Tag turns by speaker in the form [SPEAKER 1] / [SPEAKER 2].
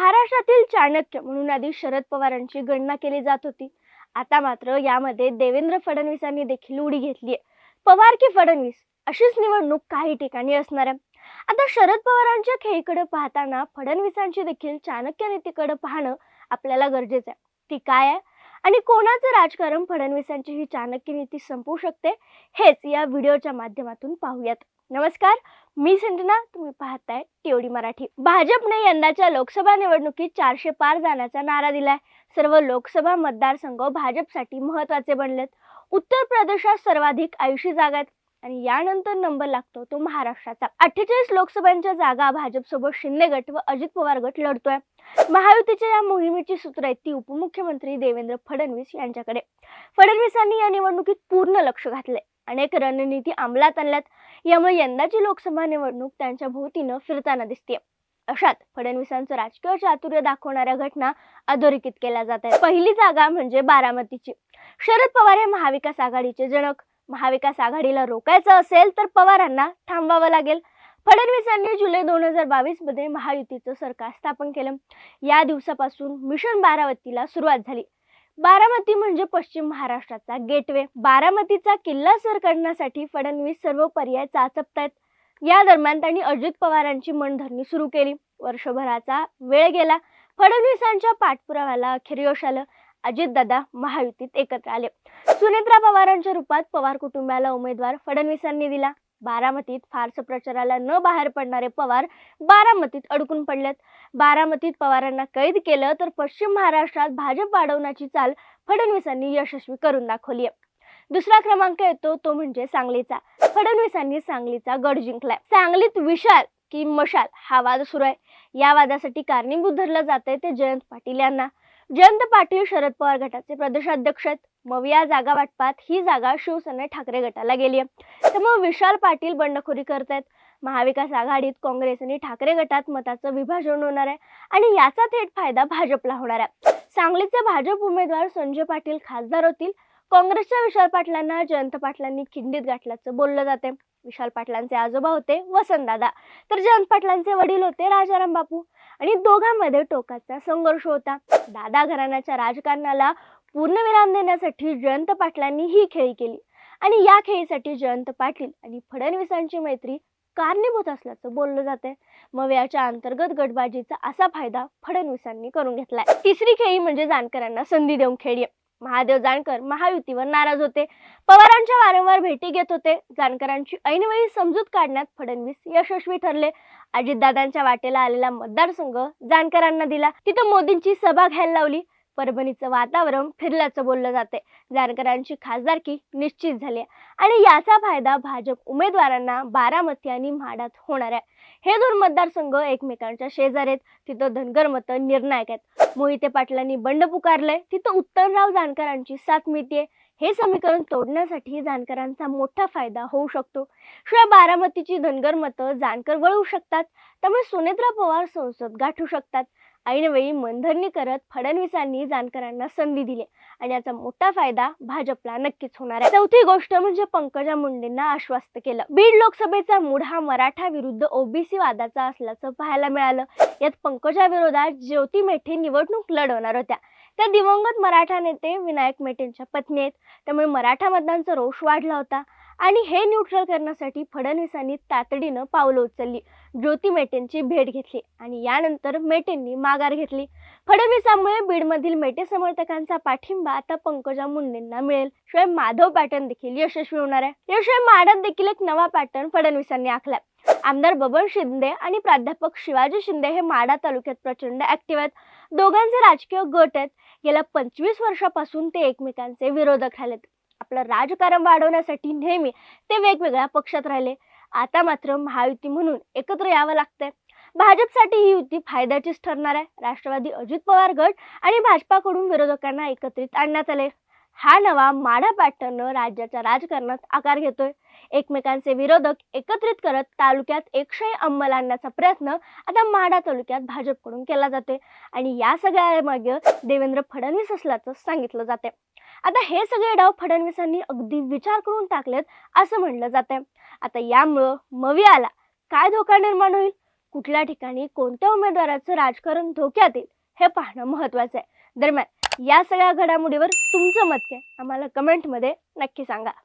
[SPEAKER 1] महाराष्ट्रातील चाणक्य म्हणून आधी शरद पवारांची गणना केली जात होती. आता मात्र यामध्ये देवेंद्र फडणवीसांनी देखील उडी घेतली आहे. पवार की फडणवीस? अशीच निवडणूक काही ठिकाणी असणार आहे. आता शरद पवारांच्या खेळीकडे पाहताना फडणवीसांची देखील चाणक्य नीतीकडे पाहणं आपल्याला गरजेचं आहे. ती काय आहे? आणि कोणाचं राजकारण फडणवीसांची ही चाणक्य नीती संपवू शकते? हेच या व्हिडिओच्या माध्यमातून पाहूयात. नमस्कार मी संजना तुम्ही पाहताय टीओडी मराठी. भाजपने यंदाच्या लोकसभा निवडणुकीत चारशे पार जाण्याचा नारा दिलाय. सर्व लोकसभा मतदारसंघ भाजपसाठी महत्त्वाचे बनलेत. उत्तर प्रदेशात सर्वाधिक ऐंशी जागा आहेत आणि यानंतर नंबर लागतो तो महाराष्ट्राचा. अठ्ठेचाळीस लोकसभांच्या जागा भाजपसोबत शिंदे गट व अजित पवार गट लढतोय. महायुतीच्या या मोहिमेची सूत्र आहेत ती उपमुख्यमंत्री देवेंद्र फडणवीस यांच्याकडे. फडणवीसांनी या निवडणुकीत पूर्ण लक्ष घातले अनेक रणनीती अंमलात आणल्यात. यामुळे यंदाची लोकसभा निवडणूक त्यांच्या भोवतीनं फिरताना दिसते अशात फडणवीसांचं राजकीय चातुर्य दाखवणाऱ्या घटना अधोरेखित केल्या जात आहेत. पहिली जागा म्हणजे बारामतीची. शरद पवार हे महाविकास आघाडीचे जनक. महाविकास आघाडीला रोखायचं असेल तर पवारांना थांबावं लागेल. फडणवीसांनी जुलै दोन हजार बावीसमध्ये महायुतीचं सरकार स्थापन केलं. या दिवसापासून मिशन बारावतीला सुरुवात झाली. बारामती म्हणजे पश्चिम महाराष्ट्राचा गेटवे. बारामतीचा किल्ला सर करण्यासाठी फडणवीस सर्व पर्याय चाचपतायत. या दरम्यान त्यांनी अजित पवारांची मनधरणी सुरू केली. वर्षभराचा वेळ गेला. फडणवीसांच्या पाठपुराव्याला अखेर यश आलं. अजितदादा महायुतीत एकत्र आले. सुनेत्रा पवारांच्या रूपात पवार कुटुंबाला उमेदवार फडणवीसांनी दिला. बारामतीत फारसं प्रचाराला न बाहेर पडणारे पवार बारामतीत अडकून पडलेत. बारामतीत पवारांना कैद केलं तर पश्चिम महाराष्ट्रात भाजप वाढवण्याची चाल फडणवीसांनी यशस्वी करून दाखवली आहे दुसरा क्रमांक येतो तो म्हणजे सांगलीचा. फडणवीसांनी सांगलीचा गड जिंकलाय. सांगलीत विशाल की मशाल हा वाद सुरू आहे. या वादासाठी कारणीभूत धरलं जाते ते जयंत पाटील यांना. जयंत पाटील शरद पवार गटाचे प्रदेशाध्यक्ष आहेत. मग या जागा वाटपात ही जागा शिवसेने ठाकरे गटाला गेली आहे. त्यामुळे विशाल पाटील बंडखोरी करतायत. महाविकास आघाडीत काँग्रेस आणि ठाकरे गटात मताचं विभाजन होणार आहे आणि याचा थेट फायदा भाजपला होणार आहे. सांगलीचे भाजप उमेदवार संजय पाटील खासदार होतील. काँग्रेसच्या विशाल पाटलांना जयंत पाटलांनी खिंडीत गाठल्याचं बोललं जाते. विशाल पाटलांचे आजोबा होते वसंतदादा. तर जयंत पाटलांचे वडील होते राजाराम बापू. आणि दोघांमध्ये टोकाचा संघर्ष होता. दादा घराण्याच्या राजकारणाला पूर्णविराम देण्यासाठी जयंत पाटलांनी ही खेळी केली. आणि या खेळीसाठी जयंत पाटील आणि फडणवीसांची मैत्री कारणीभूत असल्याचं बोललं जाते मग याच्या अंतर्गत गटबाजीचा असा फायदा फडणवीसांनी करून घेतलाय. तिसरी खेळी म्हणजे जानकरांना संधी देऊन खेळी महादेव जानकर महायुतीवर नाराज होते. पवारांच्या वारंवार भेटी घेत होते. जानकरांची ऐनवेळी समजूत काढण्यात फडणवीस यशस्वी ठरले. अजितदादांच्या वाटेला आलेला मतदारसंघ जानकरांना दिला. तिथं मोदींची सभा घ्यायला लावली. परभणीचं वातावरण फिरल्याचं बोललं जाते जानकरांची खासदारकी निश्चित झाली आहे. आणि याचा फायदा भाजप उमेदवारांना बारामती आणि म्हाडात होणार आहे. हे दोन मतदारसंघ एकमेकांच्या शेजार आहेत. तिथं धनगर मतं निर्णायक आहेत. मोहिते पाटलांनी बंड पुकारलंय. तिथं उत्तमराव जानकरांची साथ मिळते हे समीकरण तोडण्यासाठी जानकरांचा मोठा फायदा होऊ शकतो. शिवाय बारामतीची धनगर मतं जानकर वळवू शकतात. त्यामुळे सुनेत्रा पवार संसद गाठू शकतात. ऐनवेळी मनधरणी करत फडणवीसांनी जानकरांना संधी दिली आणि याचा मोठा फायदा भाजपला नक्कीच होणार आहे. चौथी गोष्ट म्हणजे पंकजा मुंडेंना आश्वस्त केलं. बीड लोकसभेचा मूड हा मराठा विरुद्ध ओबीसी वादाचा असल्याचं पाहायला मिळालं. यात पंकजा विरोधात ज्योती मेठे निवडणूक लढवणार होत्या. त्या दिवंगत मराठा नेते विनायक मेटेंच्या पत्नी आहेत. त्यामुळे मराठा मतदारांचा रोष वाढला होता. आणि हे न्यूट्रल करण्यासाठी फडणवीसांनी तातडीनं पावलं उचलली. ज्योती मेटेंची भेट घेतली आणि यानंतर मेटेंनी माघार घेतली. फडणवीसांमुळे बीडमधील मेटे समर्थकांचा पाठिंबा आता पंकजा मुंडेंना मिळेल. शिवाय माधव पॅटर्न देखील यशस्वी होणार आहे. याशिवाय माड्यात देखील एक नवा पॅटर्न फडणवीसांनी आखलाय. आमदार बबन शिंदे आणि प्राध्यापक शिवाजी शिंदे हे माडा तालुक्यात प्रचंड ऍक्टिव्ह आहेत. दोघांचे राजकीय गट आहेत. गेल्या पंचवीस वर्षापासून ते एकमेकांचे विरोधक राहिलेत. आपलं राजकारण वाढवण्यासाठी नेहमी ते वेगवेगळ्या पक्षात राहिले. आता मात्र महायुती म्हणून एकत्र यावं लागतंय. भाजपसाठी ही युती फायद्याचीच ठरणार आहे. राष्ट्रवादी अजित पवार गट आणि भाजपाकडून विरोधकांना एकत्रित आणण्यात आले. हा नवा माढा पॅटर्न राज्याच्या राजकारणात आकार घेतोय. एकमेकांचे विरोधक एकत्रित करत तालुक्यात एकशे अंमल आणण्याचा प्रयत्न आता माडा तालुक्यात भाजपकडून केला जातोय. आणि या सगळ्या मागे देवेंद्र फडणवीस असल्याचं सांगितलं जाते आता हे सगळे डाव फडणवीसांनी अगदी विचार करून टाकलेत असं म्हणलं जातंय. आता यामुळं मवियाला काय धोका निर्माण होईल? कुठल्या ठिकाणी कोणत्या उमेदवाराचं राजकारण धोक्यात येईल? हे पाहणं महत्वाचं आहे. दरम्यान या सगळ्या घडामोडीवर तुमचं मत काय? आम्हाला कमेंटमध्ये नक्की सांगा.